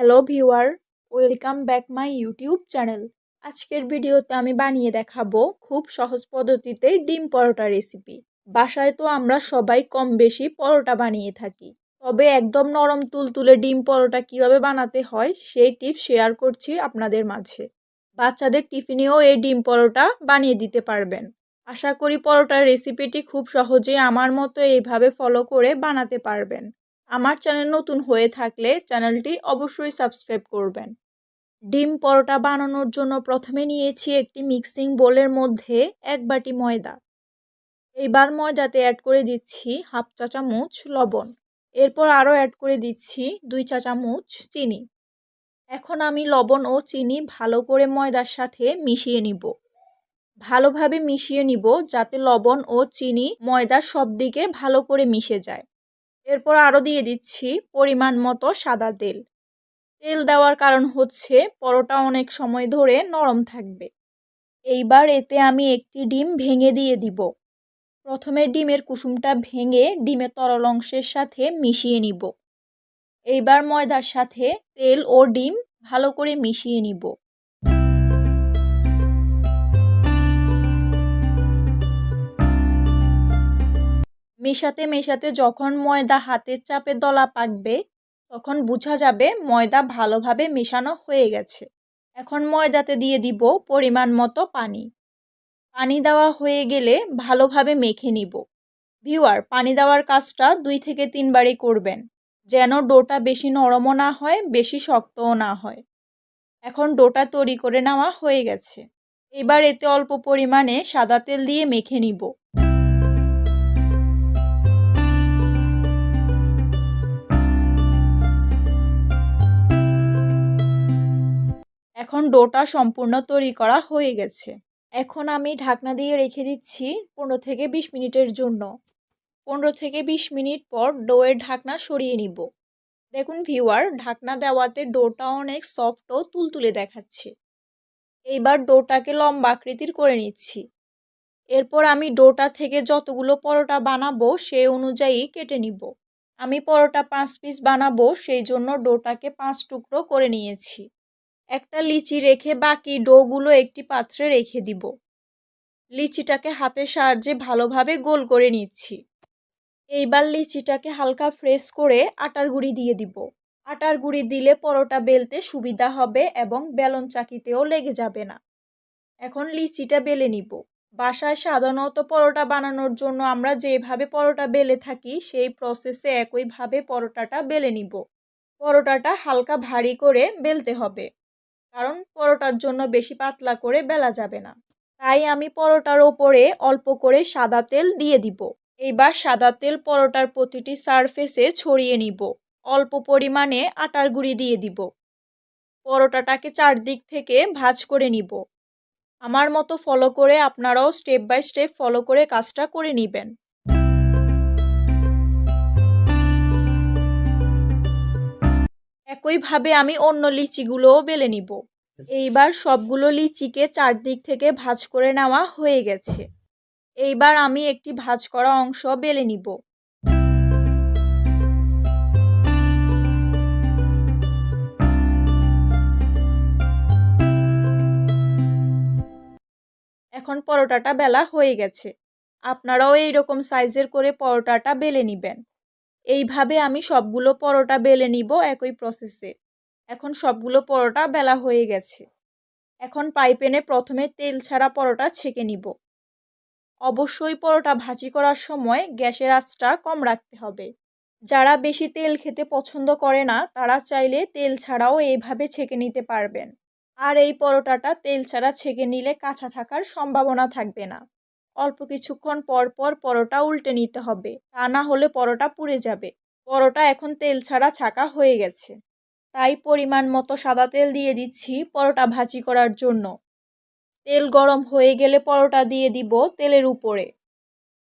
Hello viewer welcome back my YouTube channel আজকের ভিডিওতে আমি বানিয়ে দেখাবো খুব সহজ পদ্ধতিতে ডিম পরোটা রেসিপি বাসায় তো আমরা সবাই কম বেশি পরোটা বানিয়ে থাকি। তবে একদম নরম তুলতুলে ডিম পরোটা কীভাবে বানাতে হয় সেই টিপ শেয়ার করছি আপনাদের মাঝে। বাচ্চাদের টিফিনেও এই ডিম পরোটা বানিয়ে দিতে পারবেন। আশা করি পরোটার রেসিপিটি খুব সহজে আমার মতো এইভাবে ফলো করে বানাতে পারবেন। আমার চ্যানেল নতুন হয়ে থাকলে চ্যানেলটি অবশ্যই সাবস্ক্রাইব করবেন। ডিম পরোটা বানানোর জন্য প্রথমে নিয়েছি একটি মিক্সিং বোলের মধ্যে এক বাটি ময়দা। এইবার ময়দাতে অ্যাড করে দিচ্ছি হাফ চা চামচ লবণ। এরপর আরও অ্যাড করে দিচ্ছি দুই চা চামচ চিনি। এখন আমি লবণ ও চিনি ভালো করে ময়দার সাথে মিশিয়ে নিব। ভালোভাবে মিশিয়ে নিব যাতে লবণ ও চিনি ময়দার সব দিকে ভালো করে মিশে যায়। এরপর আরও দিয়ে দিচ্ছি পরিমাণ মতো সাদা তেল। তেল দেওয়ার কারণ হচ্ছে পরোটা অনেক সময় ধরে নরম থাকবে। এইবার এতে আমি একটি ডিম ভেঙে দিয়ে দিব। প্রথমে ডিমের কুসুমটা ভেঙে ডিমের তরল অংশের সাথে মিশিয়ে নিব। এইবার ময়দার সাথে তেল ও ডিম ভালো করে মিশিয়ে নিব। মেশাতে মেশাতে যখন ময়দা হাতের চাপে দলা পাকবে, তখন বোঝা যাবে ময়দা ভালোভাবে মেশানো হয়ে গেছে। এখন ময়দাতে দিয়ে দিব পরিমাণ মতো পানি। পানি দেওয়া হয়ে গেলে ভালোভাবে মেখে নিব। ভিউয়ার, পানি দেওয়ার কাজটা দুই থেকে তিনবারই করবেন, যেন ডোটা বেশি নরমও না হয়, বেশি শক্তও না হয়। এখন ডোটা তৈরি করে নেওয়া হয়ে গেছে। এবার এতে অল্প পরিমাণে সাদা তেল দিয়ে মেখে নিব। এখন ডোটা সম্পূর্ণ তৈরি করা হয়ে গেছে। এখন আমি ঢাকনা দিয়ে রেখে দিচ্ছি পনেরো থেকে বিশ মিনিটের জন্য। পনেরো থেকে বিশ মিনিট পর ডোয়ের ঢাকনা সরিয়ে নিব। দেখুন ভিউয়ার, ঢাকনা দেওয়াতে ডোটা অনেক সফট ও তুলতুলে দেখাচ্ছে। এইবার ডোটাকে লম্বা আকৃতির করে নিচ্ছি। এরপর আমি ডোটা থেকে যতগুলো পরোটা বানাবো সেই অনুযায়ী কেটে নিব। আমি পরোটা পাঁচ পিস বানাবো, সেই জন্য ডোটাকে পাঁচ টুকরো করে নিয়েছি। একটা লিচি রেখে বাকি ডোগুলো একটি পাত্রে রেখে দিব। লিচিটাকে হাতের সাহায্যে ভালোভাবে গোল করে নিচ্ছি। এইবার লিচিটাকে হালকা ফ্রেশ করে আটার গুঁড়ি দিয়ে দিব। আটার গুঁড়ি দিলে পরোটা বেলতে সুবিধা হবে এবং বেলন চাকিতেও লেগে যাবে না। এখন লিচিটা বেলে নিব। বাসায় সাধারণত পরোটা বানানোর জন্য আমরা যেভাবে পরোটা বেলে থাকি, সেই প্রসেসে একইভাবে পরোটাটা বেলে নিব। পরোটাটা হালকা ভারী করে বেলতে হবে। কারণ পরোটার জন্য বেশি পাতলা করে বেলা যাবে না। তাই আমি পরোটার ওপরে অল্প করে সাদা তেল দিয়ে দিব। এইবার সাদা তেল পরোটার প্রতিটি সারফেসে ছড়িয়ে নিব। অল্প পরিমাণে আটার গুঁড়ি দিয়ে দিব। পরোটাটাকে চারদিক থেকে ভাজ করে নিব। আমার মতো ফলো করে আপনারাও স্টেপ বাই স্টেপ ফলো করে কাজটা করে নেবেন। একইভাবে আমি অন্য লিচিগুলোও বেলে নিব। এইবার সবগুলো লিচিকে চারদিক থেকে ভাজ করে নেওয়া হয়ে গেছে। এইবার আমি একটি ভাজ করা অংশ বেলে নিব। এখন পরোটাটা বেলা হয়ে গেছে। আপনারাও এই রকম সাইজের করে পরোটাটা বেলে নেবেন। এইভাবে আমি সবগুলো পরোটা বেলে নিব একই প্রসেসে এখন সবগুলো পরোটা বেলা হয়ে গেছে। এখন পাইপেনে প্রথমে তেল ছাড়া পরোটা ছেঁকে নিব। অবশ্যই পরোটা ভাজি করার সময় গ্যাসের আঁচটা কম রাখতে হবে। যারা বেশি তেল খেতে পছন্দ করে না, তারা চাইলে তেল ছাড়াও এইভাবে ছেঁকে নিতে পারবেন। আর এই পরোটাটা তেল ছাড়া ছেঁকে নিলে কাঁচা থাকার সম্ভাবনা থাকবে না। অল্প কিছুক্ষণ পর পর পরোটা উল্টে নিতে হবে। তা না হলে পরোটা পুড়ে যাবে। পরোটা এখন তেল ছাড়া ছাকা হয়ে গেছে। তাই পরিমাণ মতো সাদা তেল দিয়ে দিচ্ছি পরোটা ভাজি করার জন্য। তেল গরম হয়ে গেলে পরোটা দিয়ে দিব তেলের উপরে।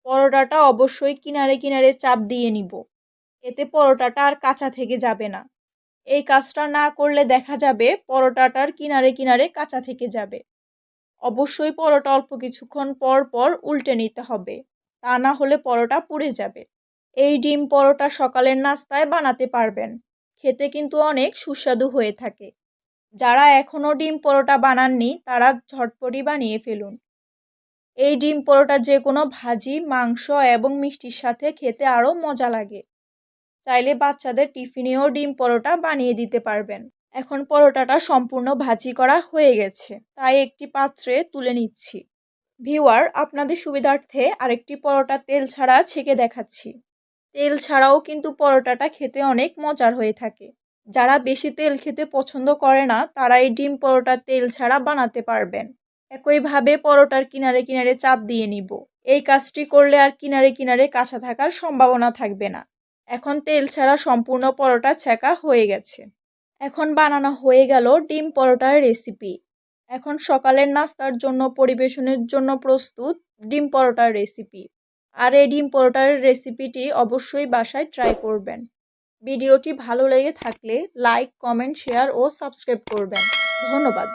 পরোটাটা অবশ্যই কিনারে কিনারে চাপ দিয়ে নিব। এতে পরোটাটা আর কাঁচা থেকে যাবে না। এই কাজটা না করলে দেখা যাবে পরোটাটার কিনারে কিনারে কাঁচা থেকে যাবে। অবশ্যই পরোটা অল্প কিছুক্ষণ পর পর উল্টে নিতে হবে। তা না হলে পরোটা পুড়ে যাবে। এই ডিম পরোটা সকালের নাস্তায় বানাতে পারবেন। খেতে কিন্তু অনেক সুস্বাদু হয়ে থাকে। যারা এখনও ডিম পরোটা বানাননি, তারা ঝটপটি বানিয়ে ফেলুন। এই ডিম পরোটা যে কোনো ভাজি, মাংস এবং মিষ্টির সাথে খেতে আরও মজা লাগে। চাইলে বাচ্চাদের টিফিনেও ডিম পরোটা বানিয়ে দিতে পারবেন। এখন পরোটাটা সম্পূর্ণ ভাজি করা হয়ে গেছে। তাই একটি পাত্রে তুলে নিচ্ছি। ভিওয়ার আপনাদের সুবিধার্থে আরেকটি পরোটা তেল ছাড়া ছেঁকে দেখাচ্ছি। তেল ছাড়াও কিন্তু পরোটাটা খেতে অনেক মজার হয়ে থাকে। যারা বেশি তেল খেতে পছন্দ করে না তারা এই ডিম পরোটা তেল ছাড়া বানাতে পারবেন। একইভাবে পরোটার কিনারে কিনারে চাপ দিয়ে নিব। এই কাজটি করলে আর কিনারে কিনারে কাঁচা থাকার সম্ভাবনা থাকবে না। এখন তেল ছাড়া সম্পূর্ণ পরোটা ছেঁকা হয়ে গেছে। এখন বানানো হয়ে গেল ডিম পরোটার রেসিপি এখন সকালের নাস্তার জন্য, পরিবেশনের জন্য প্রস্তুত ডিম পরোটার রেসিপি আর এই ডিম পরোটার রেসিপিটি অবশ্যই বাসায় ট্রাই করবেন। ভিডিওটি ভালো লেগে থাকলে লাইক কমেন্ট শেয়ার ও সাবস্ক্রাইব করবেন। ধন্যবাদ।